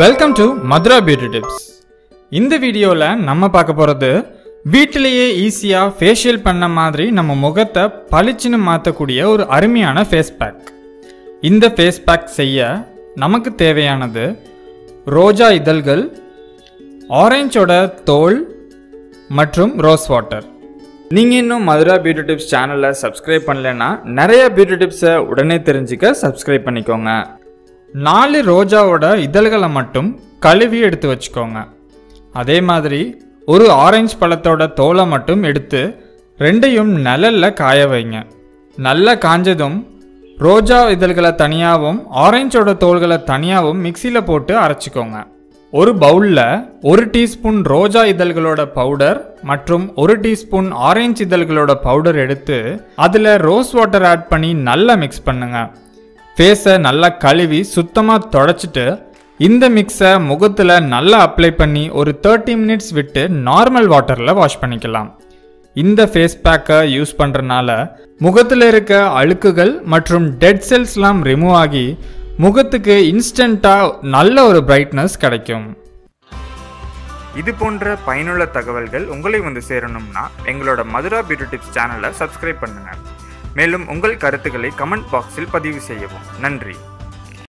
Welcome to Madhura beauty tips இந்த வீடியோவில் நம்ம பார்க்க போகிறது வீட்டிலேயே ஈஸியாக ஃபேஷியல் பண்ண மாதிரி நம்ம முகத்தை பளிச்சுன்னு மாற்றக்கூடிய ஒரு அருமையான ஃபேஸ் பேக் இந்த ஃபேஸ் பேக் செய்ய நமக்கு தேவையானது ரோஜா இதழ்கள் ஆரஞ்சோட தோல் மற்றும் ரோஸ் வாட்டர் நீங்கள் இன்னும் மதுரா பியூட்டி டிப்ஸ் சேனலை சப்ஸ்கிரைப் பண்ணலைன்னா நிறைய பியூட்டி டிப்ஸை உடனே தெரிஞ்சுக்க சப்ஸ்கிரைப் பண்ணிக்கோங்க. நாலு ரோஜாவோட இதழ்களை மட்டும் கழுவி எடுத்து வச்சுக்கோங்க. அதே மாதிரி ஒரு ஆரஞ்சு பழத்தோட தோலை மட்டும் எடுத்து ரெண்டையும் நிழலில் காய வைங்க. நல்லா காஞ்சதும் ரோஜா இதழ்களை தனியாகவும் ஆரஞ்சோட தோல்களை தனியாகவும் மிக்சியில் போட்டு அரைச்சிக்கோங்க. ஒரு பவுலில் ஒரு டீஸ்பூன் ரோஜா இதழ்களோட பவுடர் மற்றும் ஒரு டீஸ்பூன் ஆரஞ்சு இதழ்களோட பவுடர் எடுத்து அதில் ரோஸ் வாட்டர் ஆட் பண்ணி நல்லா மிக்ஸ் பண்ணுங்கள் ஃபேஸை நல்லா கழுவி சுத்தமாக தொடச்சிட்டு இந்த மிக்ஸை முகத்தில் நல்லா அப்ளை பண்ணி ஒரு தேர்ட்டி மினிட்ஸ் விட்டு நார்மல் வாட்டரில் வாஷ் பண்ணிக்கலாம். இந்த ஃபேஸ் பேக்கை யூஸ் பண்ணுறனால முகத்தில் இருக்க அழுக்குகள் மற்றும் டெட் செல்ஸ்லாம் ரிமூவ் ஆகி முகத்துக்கு இன்ஸ்டண்ட்டாக நல்ல ஒரு பிரைட்னஸ் கிடைக்கும். இது போன்ற பயனுள்ள தகவல்கள் உங்களை வந்து சேரணும்னா எங்களோட மதுரா பியூட்டி டிப்ஸ் சேனலை சப்ஸ்கிரைப் பண்ணுங்கள் மேலும் உங்கள் கருத்துக்களை கமெண்ட் பாக்ஸில் பதிவு செய்யவும். நன்றி.